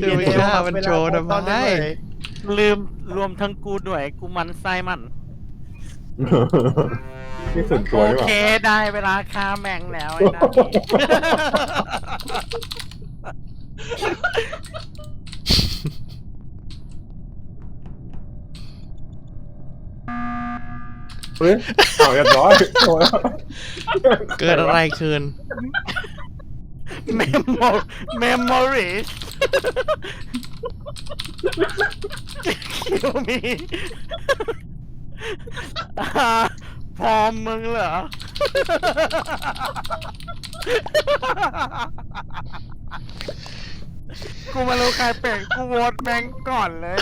จะไปฆ่ามันโชว์ทำไม ลืมรวมทั้งกูด้วยกูมันไส้มันนี่ส่วนตัโอวหรือเปเคล่าได้เวลาฆ่าแม่งแล้วไอ้นั่นเฮ้ยเอาเรียบร้อยโอ้ยเกิดอะไรขึ้น เมมโมเมมโมรีคิวมีพร้อมมึงเหรอ กูไมารู้ใครเป็นกูโหวตแมงก่อนเลย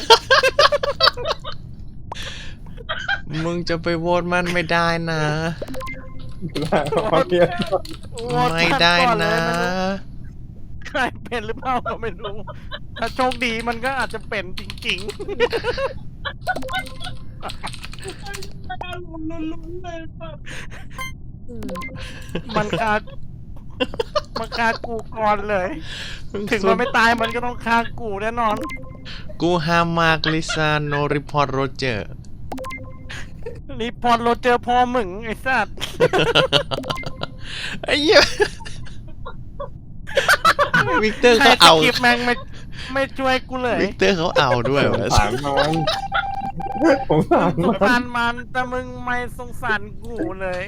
มึงจะไปโหวตมันไม่ได้นะ ความเพียรโหวตไม่ได้ก่อเลนะยไม่รู้ใครเป็นหรือเปล่าก็ไม่รู้ ถ้าโชคดีมันก็อาจจะเป็นจริงๆ มันคามันคากูก่อนเลย ถึงมันไม่ตายมันก็ต้องฆ่ากูแน่นอน กูห้ามมากลิซ่าโนริพอร์ตโรเจอร์รีพอร์ตโรเจอพ่อมึงไอ้สัตว์ ไอ้เหี้ยวิกเตอร์ใครเขาสเอากิปแม่งไม่ไม่ช่วยกูเลยวิกเตอร์เขาเอาด้วยสวะงสารมันสงสารสมังสานรมันแต่มึงไม่สงสารกูเลย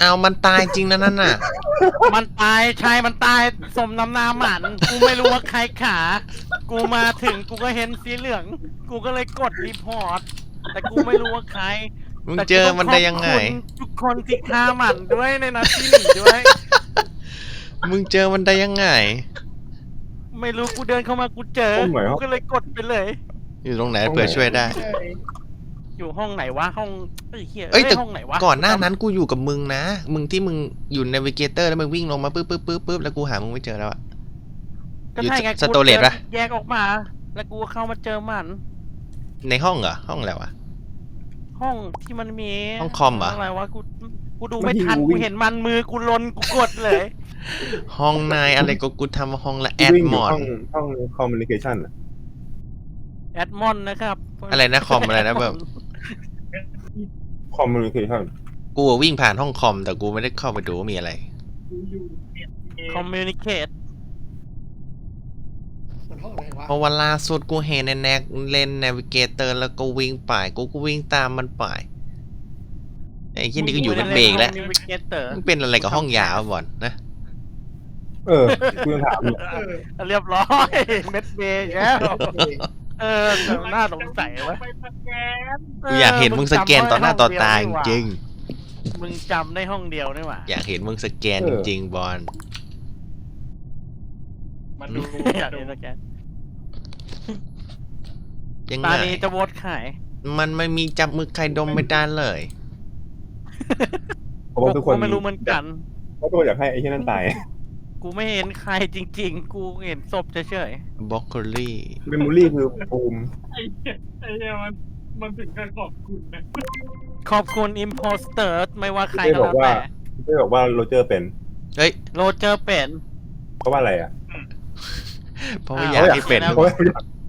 เอามันตายจริงนะนั่นน่ะ มันตายใช่มันตายสมน้ำหน้าหมัน กูไม่รู้ว่าใครขา กูมาถึงกูก็เห็นสีเหลือง กูก็เลยกดรีพอร์ต แต่กูไม่รู้ว่าใครมึงแต่กูเจอมันได้ยังไง ต้องขอบคุณทุกคนที่ฆ่ามันด้วยในนาทีหนึ่งด้วย มึงเจอมันได้ยังไง ไม่รู้กูเดินเข้ามากูเจอกูก็เลยกดไปเลย อยู่ตรงไหนเผื่อช่วยได้อ ยู่ห้องไหนวะห้องไอ้เหี้ยเอ้ยแต่ ห้องไหนวะก่อนหน้านั้นกูอยู่กับมึงนะ มึงที่มึงอยู่ในวิเกเตอร์แล้วมึงวิ่งลงมาปึ๊บปึ๊บปึ๊บปึ๊บแล้วกูหามึงไม่เจอแล้วอะ ก็ใช่ไงอยู่สโตเลจปะ แยกออกมา แล้วกูก็เข้ามาเจอมัน ในห้องเหรอห้องอะไรวะ ห้องที่มันมีห้องคอมเหรอ อะไรวะกูกูดูไม่ทันกูเห็นมันมือกูลนกูกดเลย ห้องนายอะไรก็กูทำห้องละแอดวิ่งมยู่อนห้องห้องคอมมิวนิเคชัน แอดมอนนะครับอะไรนะคอมอะไรนะแบบ คอมมิวนิเคชันกูอะวิ่งผ่านห้องคอม แต่กูไม่ได้เข้าไปดูว่ามีอะไร คอมมิวนิเคตมันห้องไหนวะเพราะว่าล่าสุดกูเห็นในแนกเล่นนาวิเกเตอร์แล้วก็วิ่งไปกูก็วิ่งตามมันไปไอ้ที่นี่ก็อยู่เป็นเบรกแล้วคอมมิวนิเคเตอร์มันเป็นอะไรกับห้องยาวะบอลนะเออกูยังถามอยู่เรียบร้อย เม็ดเบย์แล้ว เออแต่น่าสงสัยวะกูอยากเห็นมึงสแกนต่อหน้าต่อตาจริงมึงจำได้ห้องเดียวนี่หว่าๆอยากเห็นมึงสแกนจริงๆบอล มันดูอยากเห็นสแกนยังตาไงนี้จะโหวตขายมันไม่มีจับมือใครดมไม่ได้เลย เพราะว่าทุกคนไม่รู้เหมือนกันเพราะทุกคนอยากให้ไอ้ที่นั่นตาย กูไม่เห็นใครจริง ๆ กูเห็นศพเฉยบล็อกโคลี่เมมโมรี่คือปูมไอ้เหี้ยไอ้เหี้ยมันมันถึงการขอบคุณนะๆขอบคุณอิมโพสเตอร์ไม่ว่าใครไม่ก็บอแล้วกว่าแต่ไม่บอกว่าโรเจอร์เป็น เฮ้ย โรเจอร์เป็น เพราะว่าอะไรอะเพราะว่าอ้าวอยากให้เป็น เพราะว่า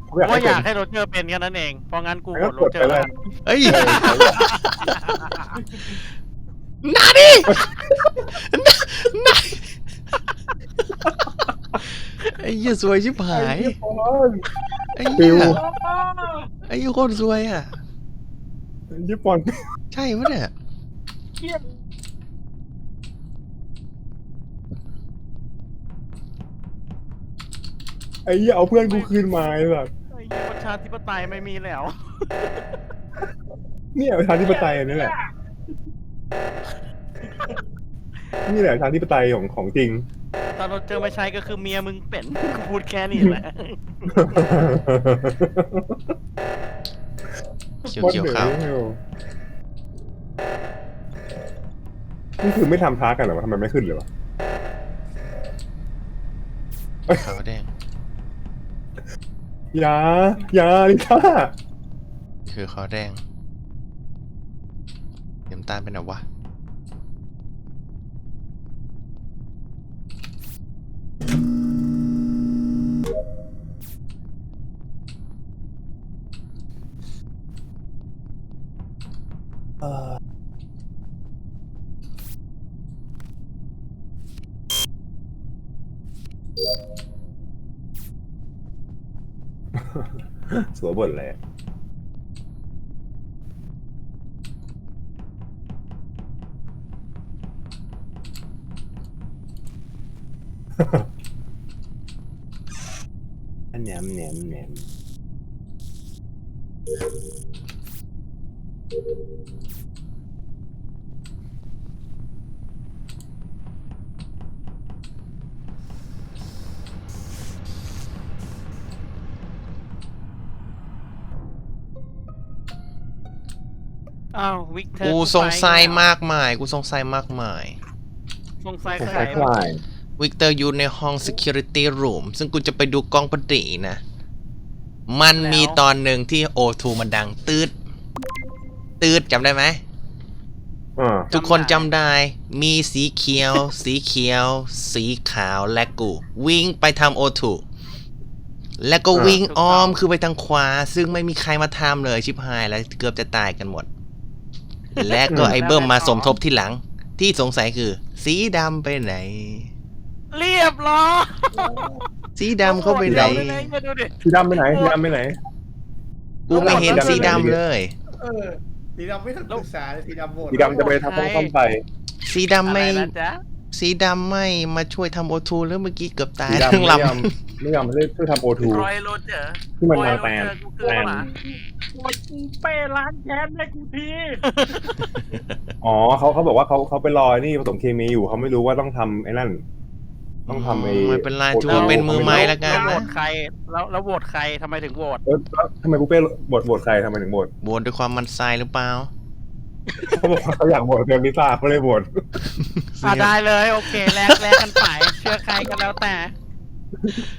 เพราะว่าอยากว่าให้อเป็ยานกให้โรเจอร์เป็นแค่นั้นเอง เพราะงั้นกูโหวงั้ตนโรกดเจอไปร์เลยแล้วกันเอ้ยนาดินา ไอ้เหี้ยสวยชิบหาย ไอ้เหี้ยปอนไอ้เหี้ยฟิวไอ้เหี้ยโคตรสวยอะ ญี่ปุ่นใช่ปะเนี่ยเทียบไอ้เหี้ยเอาเพื่อนกูคืนมาไอ้แบบไอ้เหี้ยประชาธิปไตยไม่มีแล้วเนี่ยประชาธิปไตยอันนี่แหละนี่แหละประชาธิปไตยของของจริง ตอนเราเจอไม่ใช่ก็คือเมียมึงเป็นกูพูดแค่นี้แหละ เขียวเขียวขาว นี่คือไม่ทำท้ากันเหรอวะทำไมไม่ขึ้นเลยวะขาวแดง อยาอยาลิซ่าคือขาวแดงเต็มตาลเป็นไหนวะ สัวบทเลย แหนมแหนมแหนมอ้าววิกเตอร์กูสงสัยมากมาย กูสงสัยมากมาย สงสัยผมใครใส่คลาย วิกเตอร์อยู่ในห้อง security room ซึ่งกูจะไปดูกล้องปฏินะ มันมีตอนหนึ่งที่โอทูมันดังตืด ตืดจำได้ไหมอ่าทุกคนจำได้ มีสีเขียว สีเขียว สีขาวและกู วิ่งไปทำโอทูแล้วก็วิ่งอ้อมคือไปทางขวา ซึ่งไม่มีใครมาทำเลยชิบหายแล้วเกือบจะตายกันหมด และก็ไอเบิ้มมาสมทบที่หลัง ที่สงสัยคือ สีดำไปไหน เรียบร้อยสีดำเข้าไปไหนเดี๋ยวเลยเนี่ยดูดิ สีดำไปไหนสีดำไปไหน กูไม่เห็นสีดำเลย เออสีดำไม่ทันปรึกษาเลยสีดำโหวตสีดำจะไปทำห้องซ่อมไฟสีดำไม่ อะไรนะจ๊ะสีดำไม่มาช่วยทำโอทูแล้วเมื่อกี้เกือบตายสีทั้งดำไม่ลยอมไม่ยอมให้ช่วยทำโอทู รอยโรเจอร์ที่มันมาแตนรอยโรเจอร์กูเกินแตนมาปวดกูเป้ล้างแค้นให้กูทีอ๋อเขาเขาบอกว่าเขาเขาไปรอไอ้นี่ผสมเคมีอยู่เขาไม่รู้ว่าต้องทำไอ้นั่นำ ต้องทำไอ้ไม่เป็นไรโอทูถือว่าเป็นมือไม้แล้วกันแล้วโหวนะตใคร แล้วแล้วโหวตใครทำไมถึงโหวตเออแล้วทำไมกูเป้บทบทใครทำไมถึงบทบวนด้วยความมันทรายหรือเปล่าเขาบอกว่าเขาอยากบทเพียงลิซ่าเขาเลยบทอะได้เลย โอเคแลกแลกกันไปเชื่อใครก็แล้วแต่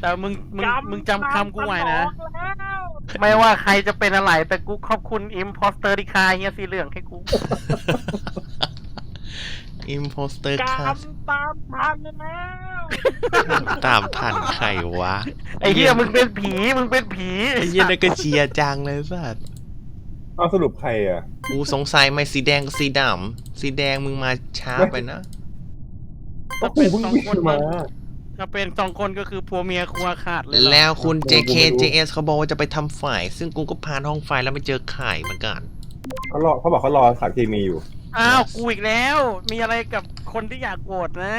แต่มึงมึงมึงจำคำกูไว้นะแล้วไม่ว่าใครจะเป็นอะไรแต่กูขอบคุณอิมพอสเตอร์ที่คายเฮียสีเหลืองให้กู อิมโพสเตอร์กาคัรสตามทันแล้วตามทันใครวะไอ้เฮียมึงเป็นผี มึงเป็นผีไอ้เหี้ยนั่นก็เชียร์จังเลยสัสเอาสรุปใครอะ กูสงสัยไหมสีแดงกับสีดำสีแดงมึงมาช้าไปนะ ก็กูเพิ่งวิ่งมาถ้าเป็นสองคนก็คือผัวเมียครัวขาดเลยเหรอแล้วคุณกูไม่รู้ JKJS เขาบอกว่าจะไปทำฝ่าย ซึ่งกูก็ผ่านห้องไฟแล้วไม่เจอไข่เหมือนกัน เขารอเขาบอกเขารอสารเคมีอยู่ อ้าวกูอีกแล้ว มีอะไรกับคนที่อยากโหวตนะ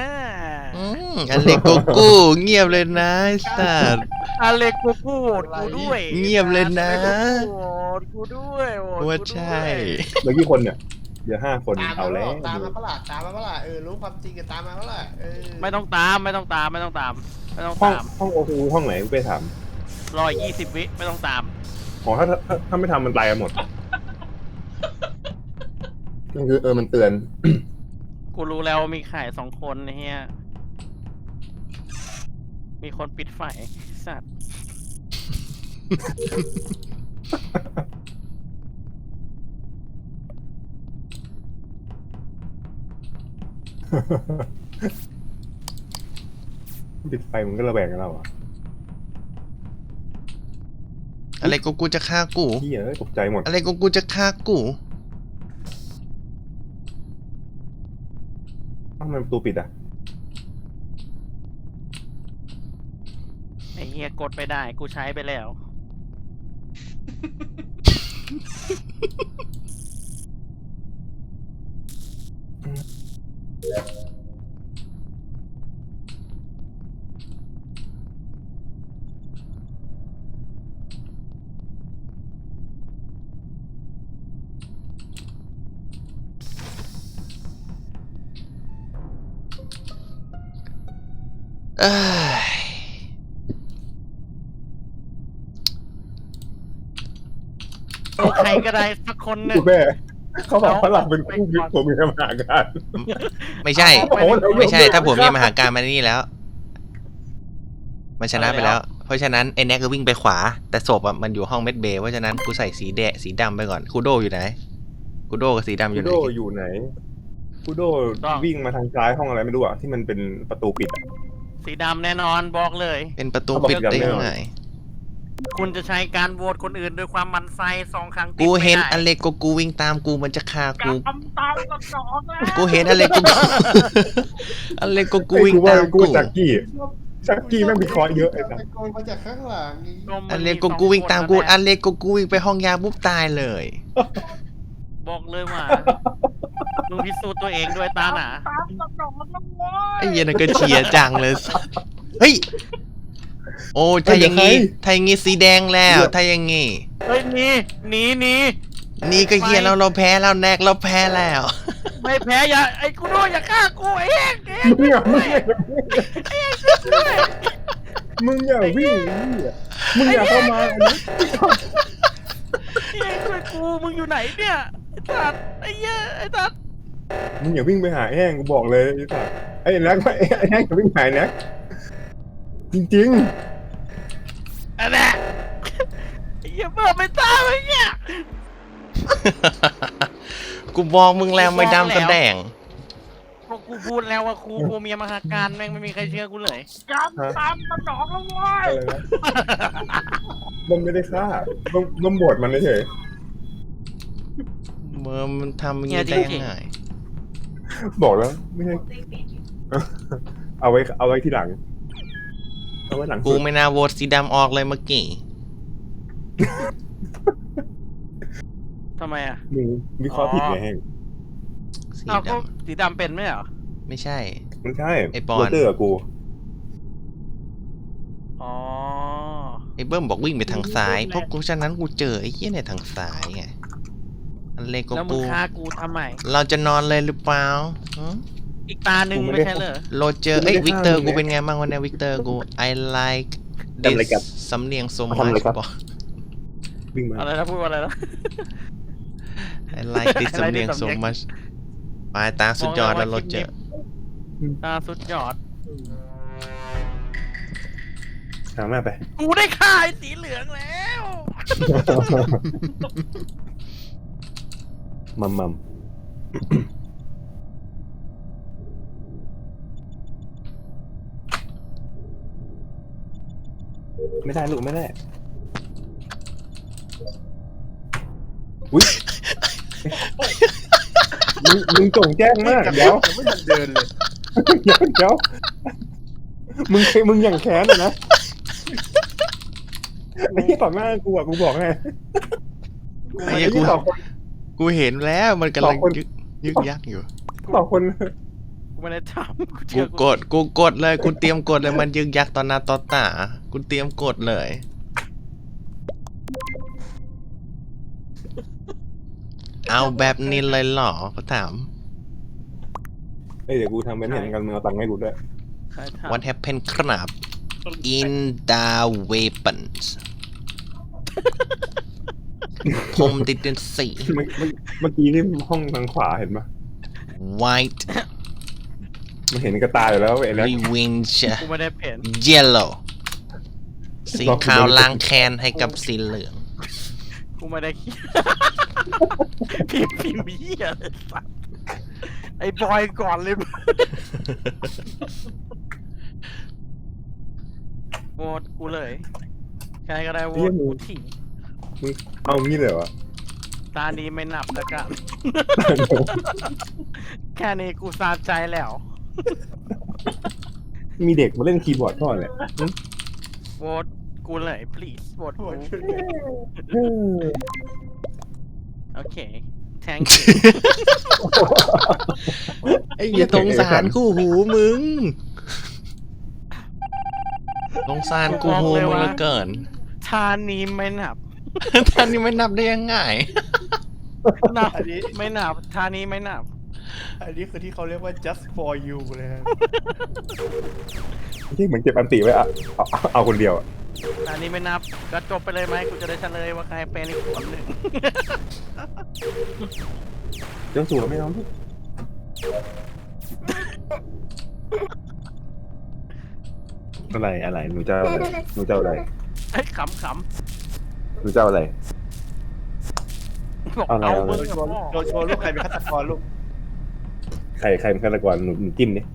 อืมอันเล็กโกกูเงียบเลยนะไอ้สัสอเล็กกูกูโหวตกูด้วยเงียบเลยนะอล็กกูโหวตกูด้วยโหวตกูด้วยว่าใช่ เมื่อกี้คนเนี่ยเดี๋ยวห้าคนตามเอามาแล้แล้ววตามมาเปะล่าตามมาเปะล่าเออรู้ความจริงกันตามมาเปะล่าเออไม่ต้องตามไม่ต้องตามไม่ต้องตามไม่ต้องห้องตาม ห้องโอทูห้องไหนกูไปถามรอยี่สิบวิไม่ต้องตามอ๋อถ้าถ้าถ้าไม่ทำมันตายกันหมด มันคือเออมันเตือน กูรู้แล้วว่ามีไข่สองคนเฮียมีคนปิดไฟสัตว์ ปิดไฟมันก็ระแวงกันแล้วอะอะไรกูกูจะฆ่ากู พี่เอ้ยตกใจหมด อะไรกูกูจะฆ่ากู ทำไมประตูปิดอะ ไอเฮียกดไปได้ กูใช้ไปแล้ว เอ้ยใครก็ได้สักคนหนึ่คุงณแม่เขาบอกว่าเราเป็นคู่มิตรผมมีปัญหากันไม่ใช่ โอ้โหเราไม่ใช่ ถ้าผมมีมหาการมานี่แล้ว มันชนะไปแล้ว เพราะฉะนั้นไอ้แน็กก็วิ่งไปขวา แต่ศพอะมันอยู่ห้องเม็ดเบย์เพราะฉะนั้นกูใส่สีแดงสีดำไปก่อนคูโดอยู่ไหนคูโดกับสีดำอคุยู่ไหโดนอยู่ไหนคุโดวิ่งมาทางซ้ายห้องอะไรไม่รู้อะที่มันเป็นประตูปิดอะ สีดำแน่นอนบอกเลย เป็นประตูเขาบอกปิดได้สีดำแน่ยังนอนไงคุณจะใช้การโหวตคนอื่นด้วยความหมันไส้สองครั้งติดกูเห็นไม่ได้อเล็กโกกูวิ่งตามกูมันจะฆ่ากูทำตามสนองแล้วกูเห็นอเล็กโกกูอเล็กโกกูไอ้วิ่งกูว่าตามกูกูจากกี้จากกี้แม่งมีคอร์สเยอะไอ้สัสตะโกนมาจากข้างหลังนี่ก็มันอเล็กมีโกกูวิ่งตามกูสองคนอเล็กโกกูวิ่งไปห้องยาปุ๊บตายเลย บอกเลยว่า มึงพิสูจน์ตัวเองด้วยตาหนาตามสนองแล้วเว้ยไอ้เหี้ยันนก็เชียร์จังเลยสัสเฮ้ย โอ้ถ้าอย่างงี้ถ้าอย่างงี้สีแดงแล้ว ถ้าอย่างงี้ เฮ้ยหนีหนีหนีนี่ก็เฮียเราเราแพ้แล้วแนกเราแพ้แล้ว ไม่แพ้อย่าไอ้กูโดนอย่าฆ่ากูไอ้เองเองมึงอย่ามึงอย่ามึงอย่าวิ่งมึงอย่าเข้ามาอันนี้เองช่วยกูมึงอยู่ไหนเนี่ยไอ้สัตว์ไอ้เหี้ยไอ้สัตว์ มึงอย่าวิ่งไปหาแห้งกูบอกเลยไอ้สัสไอ้แน็กไอ้แห้งอย่าวิ่งหายแน็กจริงอันน่ะไอ้เหี้ยเบิร์ไม่ตายเลยเนี่ยกูบอกมึงแล้วไม่ดำแสดงพอกูพูดแล้วว่าครูกูเมียมหาการแม่งไม่มีใครเชื่อกูเลยการตามสนองแล้วเว้ๆยอะไรนะมันไม่ได้ฆ่ามันมันบดมันเฉยเมื่อมันทำอย่างเนี่นี้ยได้จริงๆยังไง บอกแล้วไม่ใช่เอาไว้เอาไว้ที่หลัง เอาไว้หลังกูสุดไม่น่าโหวตสีดำออกเลยเมื่อกี้ทำไมอะ มึงวิเคราะห์ผิดไงแห้งสีเอาดก็สีดำเป็นไหมเหรอำไม่ใช่มันใช่ไอ้ปอน โรเตอร์กับกู อ๋อ ไอ้เบิ้มบอกวิ่งไปทางซ้าย เพราะกูฉะนั้นกูเจอไอ้เหี้ยในทางซ้ายไงอัน เล็กก็แล้วมึกูงฆ่ากูทำไมเราจะนอนเลยหรือเปล่าหืออีกตาหนึ่งไม่ใช่เหรอโรเจอร์เอ้ยวิกเตอร์กูเป็นไงบ้างวันนี้วิกเตอร์กู I like ทำอะไรกับ this สำเนียง so ทำอะไร much ครับ บอก วิ่งมาอะไรนะพูดว่าอะไรนะ I like this I like สำเนียง this so สำเนียง much ไปตาสุดยอดแล้วโรเจอร์ตาสุดยอด หามาไป กูได้ฆ่าไอ้สีเหลืองแล้ว มัมมัมไม่ได้ลูกไม่ได้อุ้ยมึงมึงจงแจ้งมากเดี๋ยวไม่ทันเดินเลยเดี๋ยวเดี๋ยวมึงมึงอย่างแค้นเลยนะไอ้ที่ต่อหน้ากูอะกูบอกไงไอ้ไอ้เหี้ยกูที่ต่อคน กูเห็นแล้วมันกำลังสองคนยึกยึกยักอยู่ต่อคนกูไม่ได้ทำกูกูเชื่อกูกดกูกดเลยกูเตรียมกดเลยมันยึกยักต่อหน้าต่อตากูเตรียมกดเลย เอาแบบนี้เลยเหรอก็ถามเอ้ยเดี๋ยวกูทำเป็นเห็นกันมึงเอาตังค์ให้กูด้วยใครทำ What happened ครับ in the weapons ผมติดเป็นสี เมื่อเมื่อเมื่อกี้นี่ห้องทางขวาเห็นปะ white มันเห็นกระตายอยู่แล้วไอ้แล้ว revenge กูไม่ได้เปลี่ยน yellow สีขาวล้างแค้นให้กับสีเหลือง กูไม่ได้คิดพิมพ์พิมพ์เหี้ยเลยสัสไอ้บอยก่อนเลยโหวตกูเลยใครก็ได้โหวตกูทิ้ง เอางี้เลยเหรอตานี้ไม่นับแล้วกันแค่นี้กูสาใจแล้ว มีเด็กมาเล่นคีย์บอร์ดก่อนแหละโหวโหวตกูเลย please โหวตโหกูดขึ้นโอเค thank you ไอ้เหี้ยสงสารกูหูมึงสงสารกูหูมึงเหลือเกิน ทานี้ไม่นับ ท่านนี้ไม่นับได้ยังไงนับอันนี้ไม่นับทานี้ไม่นับ อันนี้คือที่เขาเรียกว่า just for you เลยฮะที่เหมือนเก็บอันติไว้อะเอาเอาเอาคนเดียวอะอันนี้ไม่นับ ก็จบไปเลยไหมกูจะได้เฉลยว่าใครเป็นอีกคนหนึ่ง เจ้าสัวไม่เอาลูกอะไรอะไรหนูเจ้าอะไรหนูเจ้าอะไรเฮ้ยขำ ขหนูเจ้าอะไรำบอกเอาอะไร เอาเอาอะไรมึงโชกับว์พ่อโชว์โชว์ลูกใครเป็นฆาตกรลูกใครใครเป็นฆาตกรหนูหนูจิ้มนี่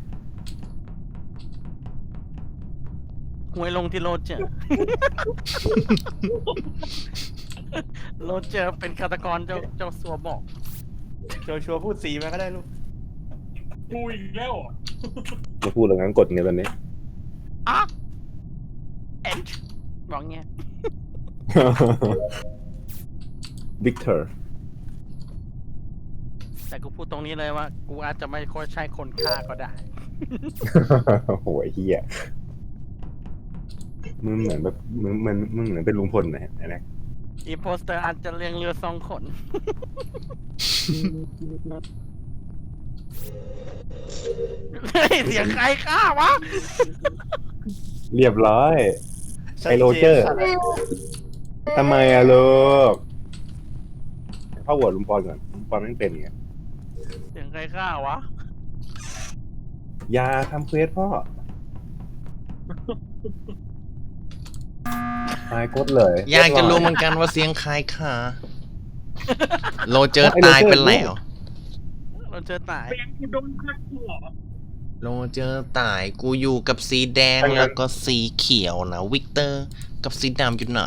หวยลงที่โรเจอร์ โรเจอร์เป็นฆาตกรเจ้าเจ้าสัวบอก โชว์โชว์พูดสีมาก็ได้ลูกกูอีกแล้วเหรอมาพูดเรื่องนั้นกดเงี้ยตอนนี้ อะ เอ็นบอกเงี้ย วิกเตอร์ แต่กูพูดตรงนี้เลยว่า กูอาจจะไม่ค่อยใช่คนฆ่าก็ได้โอ้โหไอ้เฮียมึงเหมือนแบบมึงมึงมึงเหมือนเป็นลุงพลนะฮะนะอีโพสเตอร์อาจจะเรียงเรือสองคน เฮ้ยเสียงใครฆ่าวะ เรียบร้อยชัดไอ้โรเจอร์น ทำไมอะลูกเข้าหัวลุงปอนก่อนลุงปอนไม่เป็นไงเสียงใครฆ่าวะ อยาทำเควสพ่อตายกดเลยอยากจะรู้เหมือนกันว่าเสียงใครค่ะโลเจอร์ตายไปแล้ว เราเจอตายเป็นกูโดนฆ่ากูเหรอโลเจอร์ตายกูอยู่กับสีแดงแล้วก็สีเขียวนะวิกเตอร์ กับสีดำอยู่ไหน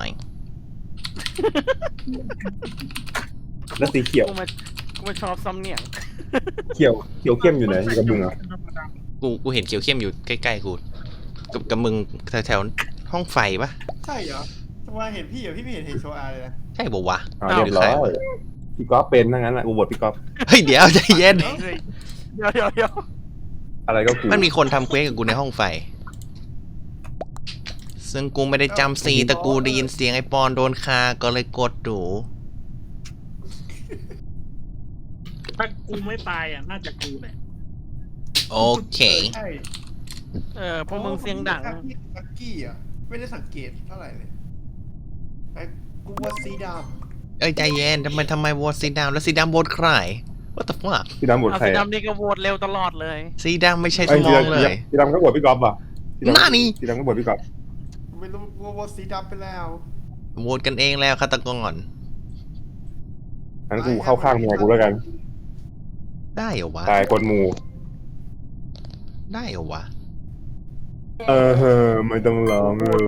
แล้วสีเขียว กูมากูมาชอบซ้ำเนียงเขียว เขียวเข้มอยู่ไหนอยู่กับมึงเหรอธรรมดากูกูเห็นเขียวเข้มอยู่ใกล้ๆกูกับกับมึงแถวๆห้องไฟปะใช่เหรอทำไมเห็นพี่เหรอพี่ไม่เห็นเห็นโชว์อาร์เลยนะใช่ปะวะอ่าเรียบร้อยพี่ก๊อฟเป็นทั้งนั้นแหละกูบทพี่ก๊อฟเฮ้ยเดี๋ยวใจเย็นเฮ้ยเดี๋ยวเดี๋ยวเดี๋ยวอะไรก็กูมันมีคนทำเควสกับกูในห้องไฟ ซึ่งกูไม่ได้จำซีแต่กูได้ยินเสียงไอปอนโดนคาก็เลยกดดูถ้ากูไม่ตายอะน่าจะกูแหละโอเค ใช่เออพวกมึงเสียงดังพี่ลักกี้อะไม่ได้สังเกตเท่าไหร่เลยไอ้กูว่าสีดเอ้ยใจเย็นทำไมทำไมโหวตสีดำแล้วสีดำโหวตใคร What the fuck พี่ดำบทเอาใครสีอะดำนี่ก็โหวตเร็วตลอดเลย สีดำไม่ใช่สไอ้มพี่องดำเลย พี่ดำก็บทพี่ก๊อฟอะพี่ดำหน้านี่ พี่ดำก็บทพี่ก๊อฟำ ไม่รู้ว่าว่าสีดำไปแล้วโหวตกันเองแล้วฆาตกรงั้นกูเข้าข้างเมียกูแล้วกัน ได้เหรอวะ ตายคนหมูได้เหรอวะ เออเฮ้อไม่ต้องร้องเลย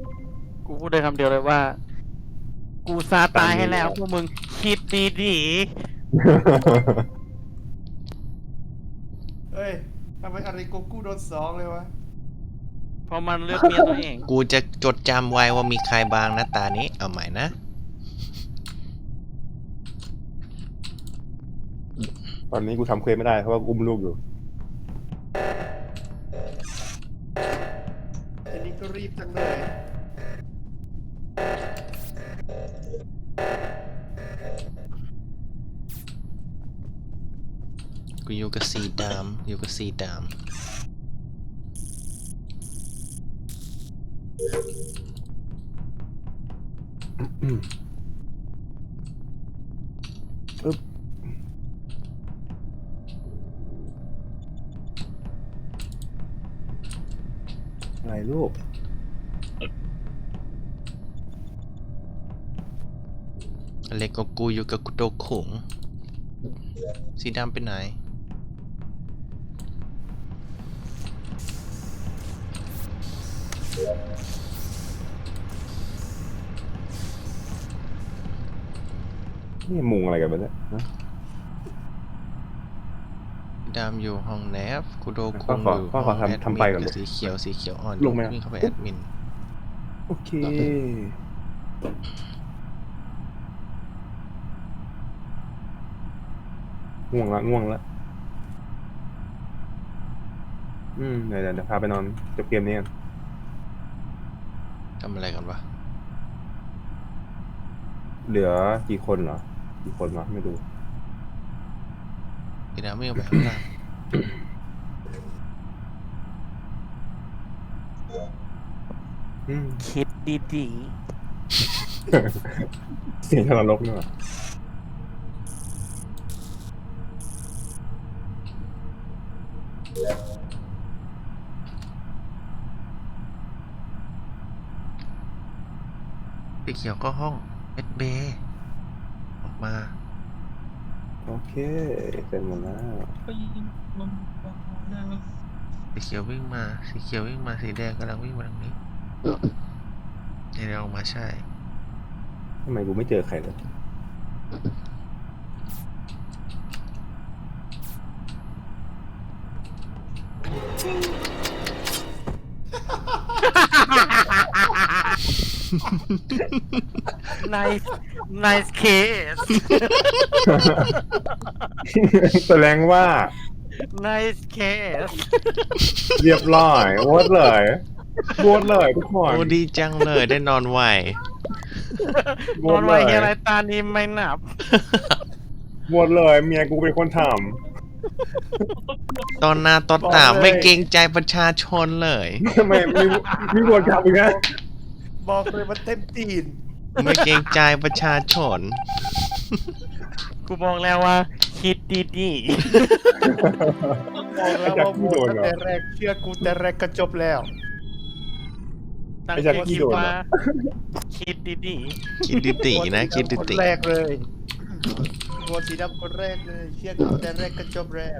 กูพูดได้คำเดียวเลยว่า กูซาตายให้แล้วพวกมึงคิดดีเฮ้ยทำไมอะไรกูกูโดนสองเลยวะๆ เพราะมันเลือกเมียตัวเองกูจะจดจำไว้ว่ามีใครบางหน้าตานี้ เอาใหม่นะ ตอนนี้กูทำเควสไม่ได้เพราะว่ากูอุ้มลูกอยู่ อันนี้ก็รีบจังเลยกูอยู่กับสีดำอยู่กับสีดำ อะไรลูกเล็กก็กูอยู่กับกูโดขุงสีดำไปไหน นี่มุงอะไรกันไปเนี่ยฮะ ดำอยู่ห้องแนฟกูโดก็คุงขออยู่ก็ขอห้งทำทำไปก่อนแดมิสีเขียวสีเขียวอ่อนลงไหมวิ่งเข้าไปแอดมิน โอเค ง่วงละง่วงละ อืมเดี๋ยวเดี๋ยวเดี๋ยวพาไปนอนจบเกมนี้กันทำอะไรกันวะเหลือกี่คนเหรอ กี่คนวะไม่รู้ พี่น้ำไม่เอาไปข้างล่างอืมคิดดีเสียงทรนกนี่หว่าสีเขียวก็ห้องเอสเบออกมา โอเคเสร็จหมดแล้วสีเขียววิ่งมา สีเขียววิ่งมา สีแดงกำลังวิ่งมาทางนี้สีแดงออกมาใช่ ทำไมกูไม่เจอใครเลย ๆ nice nice case แสดงว่า nice case เรียบร้อยโหวตเลยโหวตเลยทุกคน โอ้ดีจังเลยได้นอนไวโหนวอตนเลไว้ยเฮียอะไรตานี้ไม่นับโหวตเลยเมียกูเป็นคนทตอนหน้าตอนตาบอกเลยไม่เกรงใจประชาชนเลยำทำไมมีมีโหวตกลับอีกนะ บอกเลยว่าเต็มตีน ไม่เกรงใจประชาชน กูบอกแล้วว่า คิดดีบอกแล้วว่าพูดตั้งแต่แรกเชื่อกูแต่แรกก็จบแล้วๆตั้งไอ้ใจแจ็คกี้คิดโดนว่าเหรอคิดดีคิดดิตินะคิดดิคนติแรกเลยตัวสีดำคนแรกเลยเชื่อกูแต่แรกก็จบแล้ว